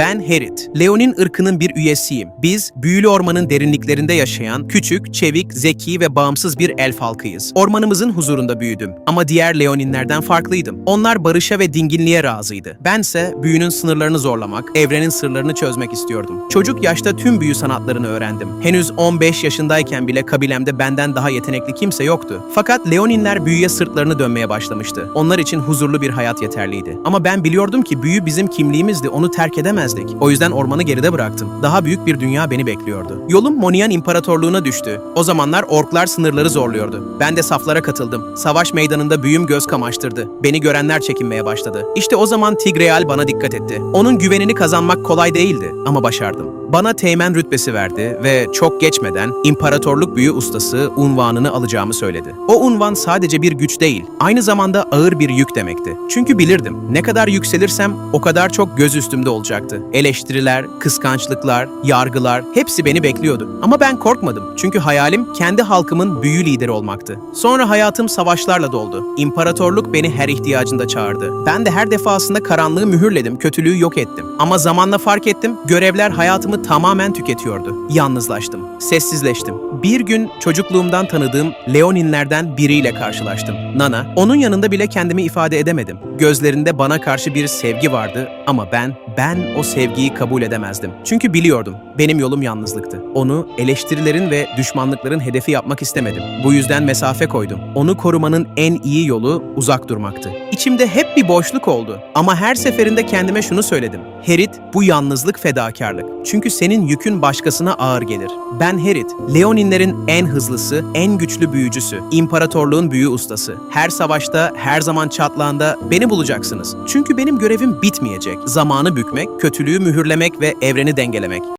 Ben Herit. Leonin ırkının bir üyesiyim. Biz, büyülü ormanın derinliklerinde yaşayan, küçük, çevik, zeki ve bağımsız bir elf halkıyız. Ormanımızın huzurunda büyüdüm. Ama diğer Leoninlerden farklıydım. Onlar barışa ve dinginliğe razıydı. Bense büyünün sınırlarını zorlamak, evrenin sırlarını çözmek istiyordum. Çocuk yaşta tüm büyü sanatlarını öğrendim. Henüz 15 yaşındayken bile kabilemde benden daha yetenekli kimse yoktu. Fakat Leoninler büyüye sırtlarını dönmeye başlamıştı. Onlar için huzurlu bir hayat yeterliydi. Ama ben biliyordum ki büyü bizim kimliğimizdi, onu terk edemezdik. O yüzden ormanı geride bıraktım. Daha büyük bir dünya beni bekliyordu. Yolum Monian İmparatorluğu'na düştü. O zamanlar orklar sınırları zorluyordu. Ben de saflara katıldım. Savaş meydanında büyüm göz kamaştırdı. Beni görenler çekinmeye başladı. İşte o zaman Tigreal bana dikkat etti. Onun güvenini kazanmak kolay değildi ama başardım. Bana teğmen rütbesi verdi ve çok geçmeden imparatorluk büyü ustası unvanını alacağımı söyledi. O unvan sadece bir güç değil, aynı zamanda ağır bir yük demekti. Çünkü bilirdim, ne kadar yükselirsem o kadar çok göz üstümde olacaktı. Eleştiriler, kıskançlıklar, yargılar hepsi beni bekliyordu. Ama ben korkmadım çünkü hayalim kendi halkımın büyü lideri olmaktı. Sonra hayatım savaşlarla doldu. İmparatorluk beni her ihtiyacında çağırdı. Ben de her defasında karanlığı mühürledim, kötülüğü yok ettim. Ama zamanla fark ettim, görevler hayatımı tamamen tüketiyordu. Yalnızlaştım, sessizleştim. Bir gün çocukluğumdan tanıdığım Leoninlerden biriyle karşılaştım. Nana, onun yanında bile kendimi ifade edemedim. Gözlerinde bana karşı bir sevgi vardı ama ben, ben o sevgiyi kabul edemezdim. Çünkü biliyordum, benim yolum yalnızlıktı. Onu eleştirilerin ve düşmanlıkların hedefi yapmak istemedim. Bu yüzden mesafe koydum. Onu korumanın en iyi yolu uzak durmaktı. İçimde hep bir boşluk oldu. Ama her seferinde kendime şunu söyledim. Herit, bu yalnızlık fedakarlık. Çünkü senin yükün başkasına ağır gelir. Ben Herit, Leoninlerin en hızlısı, en güçlü büyücüsü, imparatorluğun büyü ustası. Her savaşta, her zaman çatlağında beni bulacaksınız. Çünkü benim görevim bitmeyecek. Zamanı bükmek, kötülüğü mühürlemek ve evreni dengelemek.